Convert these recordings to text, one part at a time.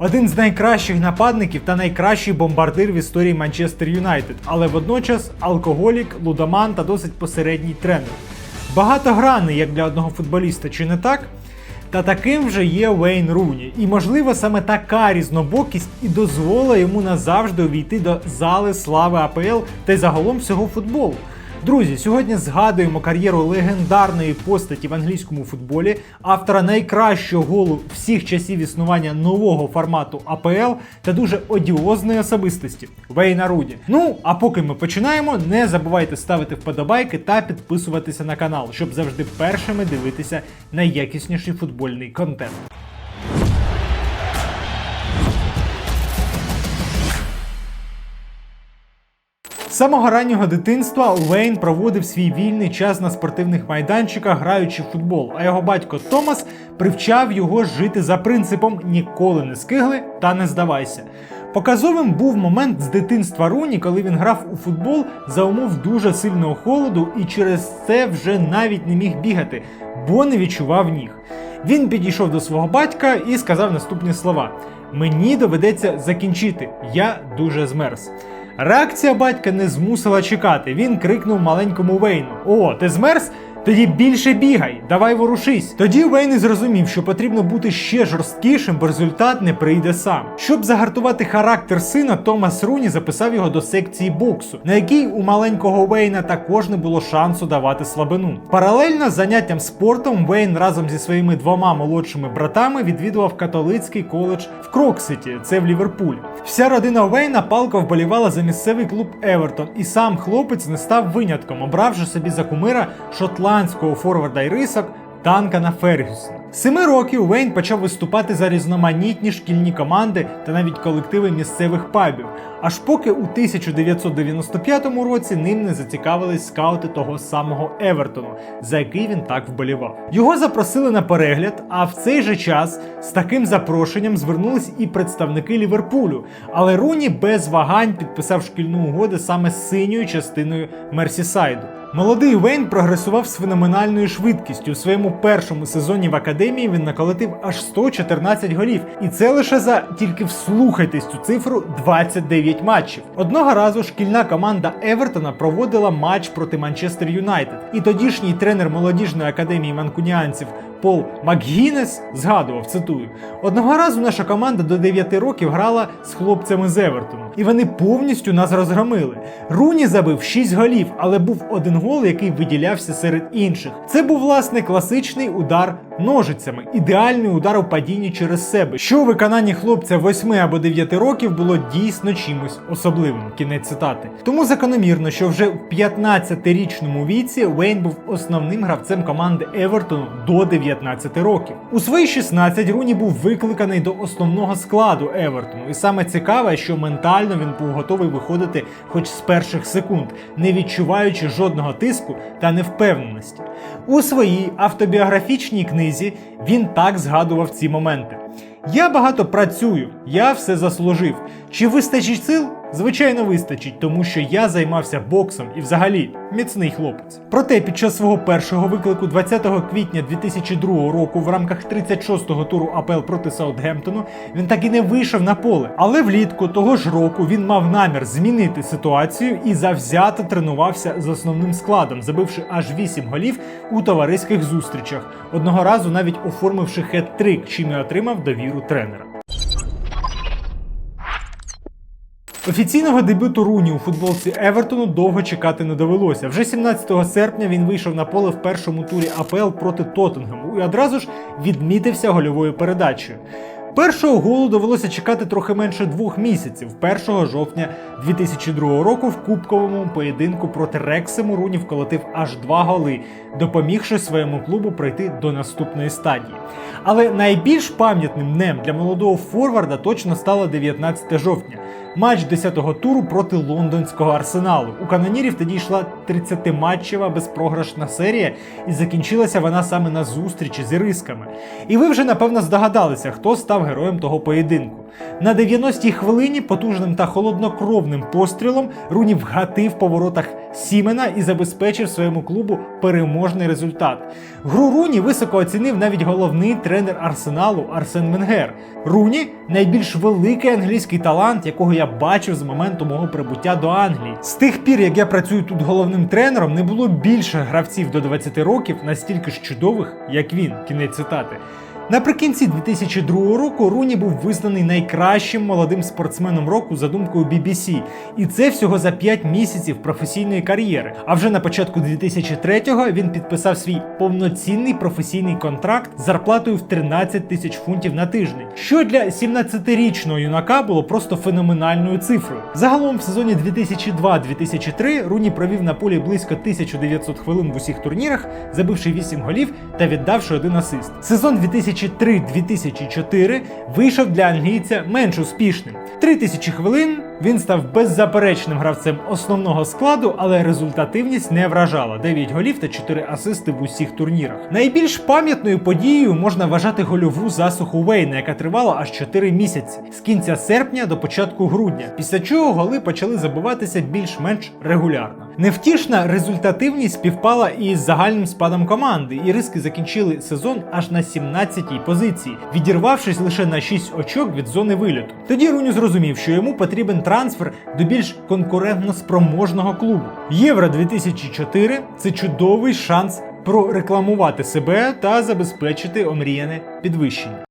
Один з найкращих нападників та найкращий бомбардир в історії Манчестер Юнайтед, але водночас алкоголік, лудоман та досить посередній тренер. Багатогранний, як для одного футболіста, чи не так? Та таким вже є Вейн Руні. І можливо саме така різнобокість і дозволила йому назавжди увійти до зали слави АПЛ та й загалом всього футболу. Друзі, сьогодні згадуємо кар'єру легендарної постаті в англійському футболі, автора найкращого голу всіх часів існування нового формату АПЛ та дуже одіозної особистості Вейна Руді. Ну а поки ми починаємо, не забувайте ставити вподобайки та підписуватися на канал, щоб завжди першими дивитися найякісніший футбольний контент. Самого раннього дитинства Уейн проводив свій вільний час на спортивних майданчиках, граючи в футбол, а його батько Томас привчав його жити за принципом ніколи не скигли та не здавайся. Показовим був момент з дитинства Руні, коли він грав у футбол за умов дуже сильного холоду і через це вже навіть не міг бігати, бо не відчував ніг. Він підійшов до свого батька і сказав наступні слова: Мені доведеться закінчити, я дуже змерз. Реакція батька не змусила чекати. Він крикнув маленькому Вейну: О, ти змерз? Тоді більше бігай, давай ворушись. Тоді Вейн і зрозумів, що потрібно бути ще жорсткішим, бо результат не прийде сам. Щоб загартувати характер сина, Томас Руні записав його до секції боксу, на якій у маленького Вейна також не було шансу давати слабину. Паралельно з заняттям спортом Вейн разом зі своїми двома молодшими братами відвідував католицький коледж в Крокситі, це в Ліверпулі. Вся родина Вейна палко вболівала за місцевий клуб Евертон, і сам хлопець не став винятком, обравши собі за кумира шотландського форварда й рисок Данкана Фергюсона. Семи років Вейн почав виступати за різноманітні шкільні команди та навіть колективи місцевих пабів. Аж поки у 1995 році ним не зацікавились скаути того самого Евертону, за який він так вболівав. Його запросили на перегляд, а в цей же час з таким запрошенням звернулись і представники Ліверпулю. Але Руні без вагань підписав шкільну угоду саме з синьою частиною Мерсісайду. Молодий Вейн прогресував з феноменальною швидкістю. У своєму першому сезоні в академії він наколотив аж 114 голів. І це лише за тільки вслухайтесь цю цифру 29 матчів. Одного разу шкільна команда Евертона проводила матч проти Манчестер Юнайтед. І тодішній тренер молодіжної академії манкуніанців Пол Макгінес згадував, цитую: одного разу наша команда до 9 років грала з хлопцями з Евертону, і вони повністю нас розгромили. Руні забив 6 голів, але був один гол, який виділявся серед інших. Це був власне класичний удар ножицями, ідеальний удар у падінні через себе, що у виконанні хлопця 8 або 9 років було дійсно чимось особливим. Кінець цитати. Тому закономірно, що вже в 15-річному віці Вейн був основним гравцем команди Евертону до 19 років. У свої 16 Руні був викликаний до основного складу Евертону, і саме цікаве, що ментально він був готовий виходити хоч з перших секунд, не відчуваючи жодного тиску та невпевненості. У своїй автобіографічній книзі він так згадував ці моменти. Я багато працюю, я все заслужив. Чи вистачить сил? Звичайно, вистачить, тому що я займався боксом і взагалі міцний хлопець. Проте під час свого першого виклику 20 квітня 2002 року в рамках 36-го туру АПЛ проти Саутгемптону він так і не вийшов на поле. Але влітку того ж року він мав намір змінити ситуацію і завзято тренувався з основним складом, забивши аж 8 голів у товариських зустрічах. Одного разу навіть оформивши хет-трик, чим і отримав довіру тренера. Офіційного дебюту Руні у футболці Евертону довго чекати не довелося. Вже 17 серпня він вийшов на поле в першому турі АПЛ проти Тоттенгему і одразу ж відмітився гольовою передачею. Першого голу довелося чекати трохи менше двох місяців. 1 жовтня 2002 року в кубковому поєдинку проти Рексему Руні вколотив аж два голи, допомігши своєму клубу пройти до наступної стадії. Але найбільш пам'ятним днем для молодого форварда точно стало 19 жовтня. Матч 10-го туру проти лондонського арсеналу. У канонірів тоді йшла 30-матчева безпрограшна серія, і закінчилася вона саме на зустрічі з ірисками. І ви вже напевно здогадалися, хто став героєм того поєдинку. На 90-й хвилині потужним та холоднокровним пострілом Руні вгатив по воротах Сімена і забезпечив своєму клубу переможний результат. Гру Руні високо оцінив навіть головний тренер арсеналу Арсен Венгер. Руні найбільш великий англійський талант, якого я бачив з моменту мого прибуття до Англії. З тих пір, як я працюю тут головним тренером, не було більше гравців до 20 років настільки ж чудових, як він. Кінець цитати. Наприкінці 2002 року Руні був визнаний найкращим молодим спортсменом року за думкою BBC. І це всього за 5 місяців професійної кар'єри. А вже на початку 2003-го він підписав свій повноцінний професійний контракт з зарплатою в 13 тисяч фунтів на тиждень, що для 17-річного юнака було просто феноменальною цифрою. Загалом в сезоні 2002-2003 Руні провів на полі близько 1900 хвилин в усіх турнірах, забивши 8 голів та віддавши один асист. Сезон 2003-2004 вийшов для англійця менш успішним. 3000 хвилин він став беззаперечним гравцем основного складу, але результативність не вражала 9 голів та 4 асисти в усіх турнірах. Найбільш пам'ятною подією можна вважати гольову засуху Вейна, яка тривала аж 4 місяці з кінця серпня до початку грудня, після чого голи почали забиватися більш-менш регулярно. Невтішна результативність співпала із загальним спадом команди, і риски закінчили сезон аж на 17-й позиції, відірвавшись лише на 6 очок від зони вильоту. Тоді Руню зрозумів, що йому потрібен трансфер до більш конкурентно спроможного клубу. Євро 2004 це чудовий шанс прорекламувати себе та забезпечити омріяне підвищення.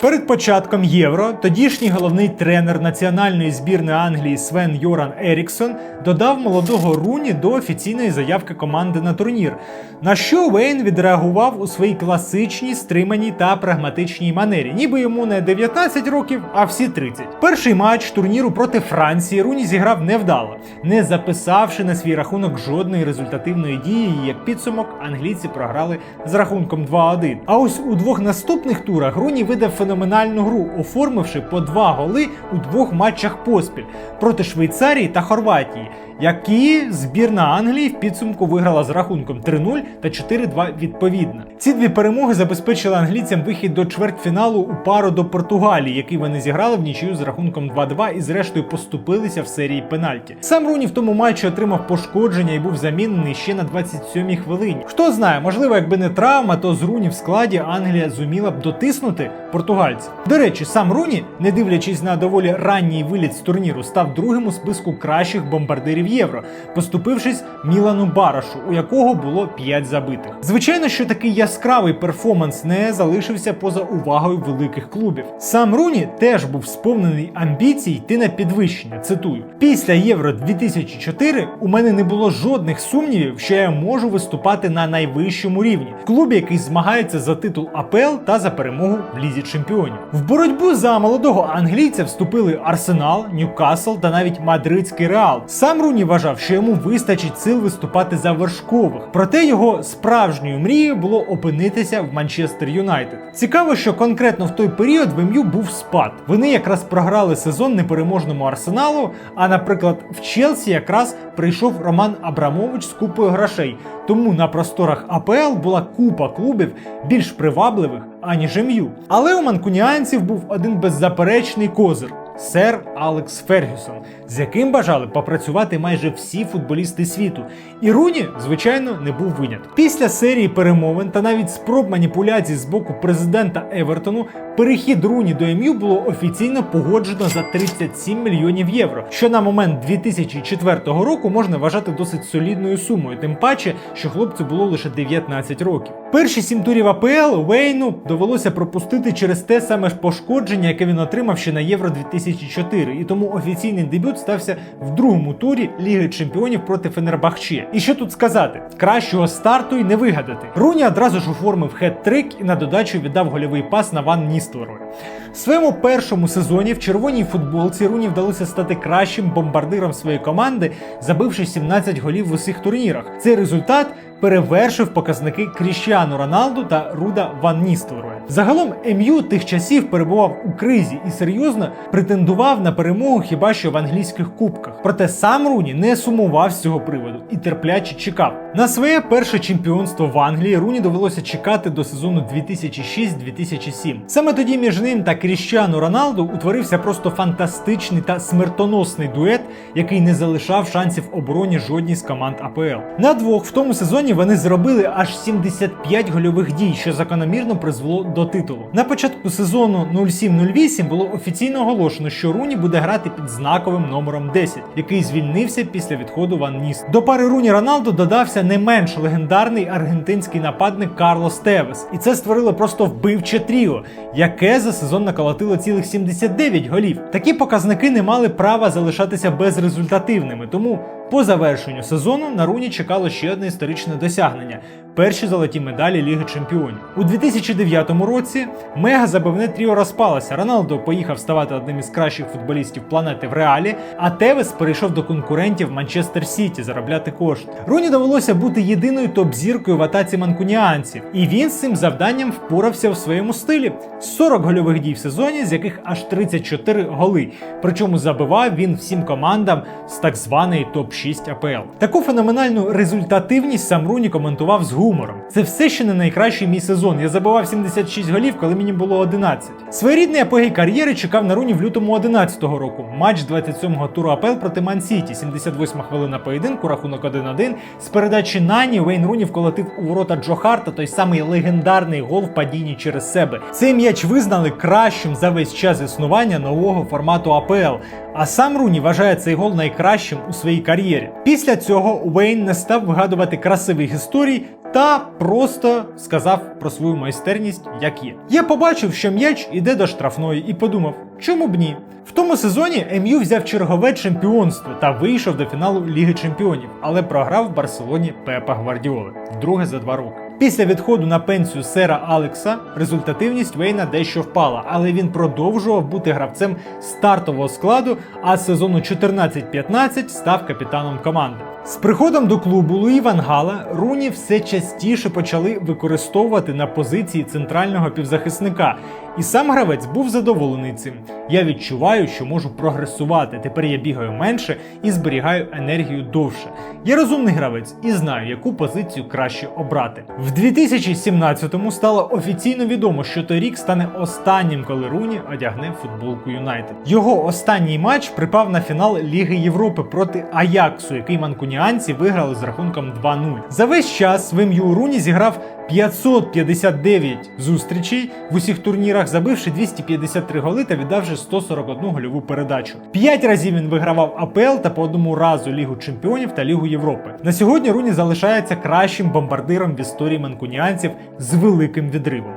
Перед початком євро тодішній головний тренер національної збірної Англії Свен Йоран Еріксон додав молодого Руні до офіційної заявки команди на турнір. На що Вейн відреагував у своїй класичній, стриманій та прагматичній манері, ніби йому не 19 років, а всі 30. Перший матч турніру проти Франції Руні зіграв невдало, не записавши на свій рахунок жодної результативної дії. Як підсумок, англійці програли з рахунком 2-1. А ось у двох наступних турах Руні видав феноменальну гру, оформивши по два голи у двох матчах поспіль проти Швейцарії та Хорватії, які збірна Англії в підсумку виграла з рахунком 3-0 та 4-2 відповідно. Ці дві перемоги забезпечили англійцям вихід до чвертьфіналу у пару до Португалії, який вони зіграли в нічию з рахунком 2-2 і зрештою поступилися в серії пенальті. Сам Руні в тому матчі отримав пошкодження і був замінений ще на 27-й хвилині. Хто знає, можливо, якби не травма, то з Руні в складі Англія зуміла б дотиснути португальців. До речі, сам Руні, не дивлячись на доволі ранній виліт з турніру, став другим у списку кращих бомбардирів євро, поступившись Мілану Барашу, у якого було 5 забитих. Звичайно, що такий яскравий перформанс не залишився поза увагою великих клубів. Сам Руні теж був сповнений амбіцій йти на підвищення. Цитую: після Євро 2004 у мене не було жодних сумнівів, що я можу виступати на найвищому рівні в клубі, який змагається за титул АПЛ та за перемогу в лізі чемпіонів. В боротьбу за молодого англійця вступили Арсенал, Ньюкасл та навіть Мадридський Реал. Сам Руні вважав, що йому вистачить сил виступати за вершкових. Проте його справжньою мрією було опинитися в Манчестер Юнайтед. Цікаво, що конкретно в той період в МЮ був спад. Вони якраз програли сезон непереможному арсеналу. А, наприклад, в Челсі якраз прийшов Роман Абрамович з купою грошей. Тому на просторах АПЛ була купа клубів більш привабливих, аніж МЮ. Але у манкуніанців був один беззаперечний козир. Сер Алекс Фергюсон, з яким бажали попрацювати майже всі футболісти світу. І Руні, звичайно, не був винятком. Після серії перемовин та навіть спроб маніпуляцій з боку президента Евертону, перехід Руні до МЮ було офіційно погоджено за 37 мільйонів євро, що на момент 2004 року можна вважати досить солідною сумою, тим паче, що хлопцю було лише 19 років. Перші сім турів АПЛ Вейну довелося пропустити через те саме пошкодження, яке він отримав ще на Євро 2004, і тому офіційний дебют стався в другому турі Ліги Чемпіонів проти Фенербахче. І що тут сказати? Кращого старту й не вигадати. Руні одразу ж оформив хет-трик і на додачу віддав гольовий пас на Ван Ністлерой. В своєму першому сезоні в червоній футболці Руні вдалося стати кращим бомбардиром своєї команди, забивши 17 голів в усіх турнірах. Цей результат перевершив показники Кріщану Роналду та Руда Ван Ністелрooя. Загалом МЮ тих часів перебував у кризі і серйозно претендував на перемогу хіба що в англійських кубках. Проте сам Руні не сумував з цього приводу і терпляче чекав. На своє перше чемпіонство в Англії Руні довелося чекати до сезону 2006-2007. Саме тоді між ним та Кріщану Роналду утворився просто фантастичний та смертоносний дует, який не залишав шансів обороні жодній з команд АПЛ. На двох в тому сезоні вони зробили аж 75 гольових дій, що закономірно призвело до титулу. На початку сезону 07-08 було офіційно оголошено, що Руні буде грати під знаковим номером 10, який звільнився після відходу Ван Ніс. До пари Руні Роналду додався не менш легендарний аргентинський нападник Карлос Тевес, і це створило просто вбивче тріо, яке за сезон наколотило цілих 79 голів. Такі показники не мали права залишатися безрезультативними, тому по завершенню сезону на Руні чекало ще одне історичне досягнення. Перші золоті медалі Ліги Чемпіонів у 2009 році мега забивне тріо розпалося. Роналдо поїхав ставати одним із кращих футболістів планети в реалі, а Тевес перейшов до конкурентів Манчестер Сіті заробляти кошти. Руні довелося бути єдиною топ-зіркою в атаці манкуніанців, і він з цим завданням впорався в своєму стилі: 40 гольових дій в сезоні, з яких аж 34 голи. Причому забивав він всім командам з так званої топ-6 АПЛ. Таку феноменальну результативність сам Руні коментував з гумором. Це все ще не найкращий мій сезон. Я забивав 76 голів, коли мені було 11. Своєрідний апогей кар'єри чекав на Руні в лютому 11-го року. Матч 27-го туру АПЛ проти Ман-Сіті. 78 хвилина поєдинку, рахунок 1-1. З передачі Нані Вейн Руні вколотив у ворота Джо Харта той самий легендарний гол в падінні через себе. Цей м'яч визнали кращим за весь час існування нового формату АПЛ. А сам Руні вважає цей гол найкращим у своїй кар'єрі. Після цього Уейн не став вигадувати красивих історій та просто сказав про свою майстерність, як є. Я побачив, що м'яч іде до штрафної, і подумав, чому б ні? В тому сезоні МЮ взяв чергове чемпіонство та вийшов до фіналу Ліги Чемпіонів, але програв в Барселоні Пепа Гвардіоли вдруге за два роки. Після відходу на пенсію сера Алекса результативність Вейна дещо впала, але він продовжував бути гравцем стартового складу, а з сезону 14-15 став капітаном команди. З приходом до клубу Луї Вангала Руні все частіше почали використовувати на позиції центрального півзахисника, і сам гравець був задоволений цим. Я відчуваю, що можу прогресувати. Тепер я бігаю менше і зберігаю енергію довше. Я розумний гравець і знаю, яку позицію краще обрати. В 2017-му стало офіційно відомо, що той рік стане останнім, коли Руні одягне футболку Юнайтед. Його останній матч припав на фінал Ліги Європи проти Аяксу, який манкуніанці виграли з рахунком 2-0. За весь час в ім'ю Руні зіграв 559 зустрічей в усіх турнірах, забивши 253 голи та віддавши 141 гольову передачу. П'ять разів він вигравав АПЛ та по одному разу Лігу Чемпіонів та Лігу Європи. На сьогодні Руні залишається кращим бомбардиром в історії манкуніанців з великим відривом.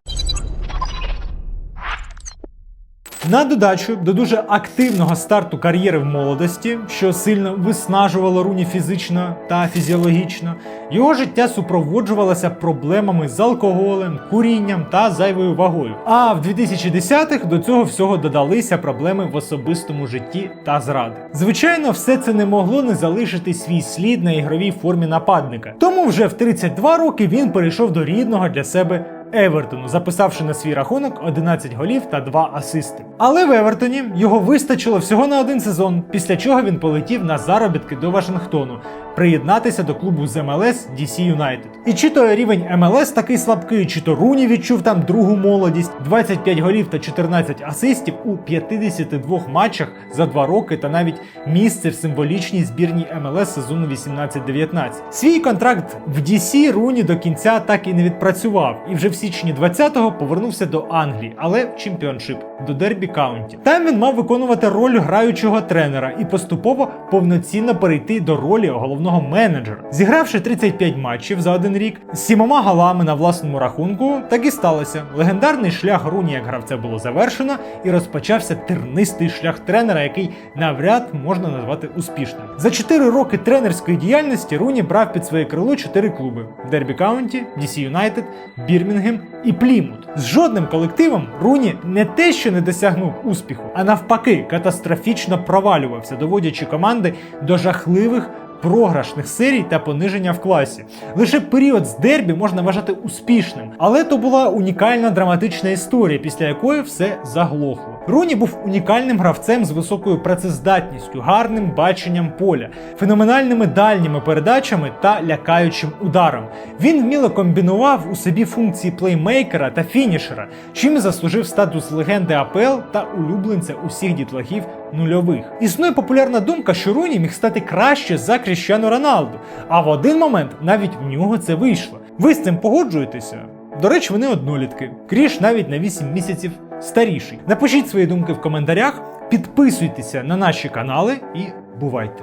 На додачу до дуже активного старту кар'єри в молодості, що сильно виснажувало руні фізично та фізіологічно, його життя супроводжувалося проблемами з алкоголем, курінням та зайвою вагою. А в 2010-х до цього всього додалися проблеми в особистому житті та зради. Звичайно, все це не могло не залишити свій слід на ігровій формі нападника. Тому вже в 32 роки він перейшов до рідного для себе. Евертону, записавши на свій рахунок 11 голів та 2 асисти. Але в Евертоні його вистачило всього на один сезон, після чого він полетів на заробітки до Вашингтону, приєднатися до клубу з МЛС DC United. І чи то рівень МЛС такий слабкий, чи то Руні відчув там другу молодість, 25 голів та 14 асистів у 52 матчах за 2 роки та навіть місце в символічній збірній МЛС сезону 18-19. Свій контракт в DC Руні до кінця так і не відпрацював, і вже в січні 20-го повернувся до Англії, але в чемпіоншип до Дербі Каунті. Там він мав виконувати роль граючого тренера і поступово повноцінно перейти до ролі головного менеджера. Зігравши 35 матчів за один рік з сімома голами на власному рахунку, так і сталося. Легендарний шлях Руні як гравця було завершено, і розпочався тернистий шлях тренера, який навряд можна назвати успішним. За 4 роки тренерської діяльності Руні брав під своє крило 4 клуби: Дербі Каунті, DC Юнайтед, Бірмінгем і Плімут. З жодним колективом Руні не те, що не досягнув успіху, а навпаки, катастрофічно провалювався, доводячи команди до жахливих програшних серій та пониження в класі. Лише період з дербі можна вважати успішним, але то була унікальна драматична історія, після якої все заглохло. Руні був унікальним гравцем з високою працездатністю, гарним баченням поля, феноменальними дальніми передачами та лякаючим ударом. Він вміло комбінував у собі функції плеймейкера та фінішера, чим заслужив статус легенди АПЛ та улюбленця усіх дітлахів нульових. Існує популярна думка, що Руні міг стати краще за Кріщану Роналду, а в один момент навіть в нього це вийшло. Ви з цим погоджуєтеся? До речі, вони однолітки. Кріш навіть на 8 місяців старіший. Напишіть свої думки в коментарях, підписуйтеся на наші канали і бувайте!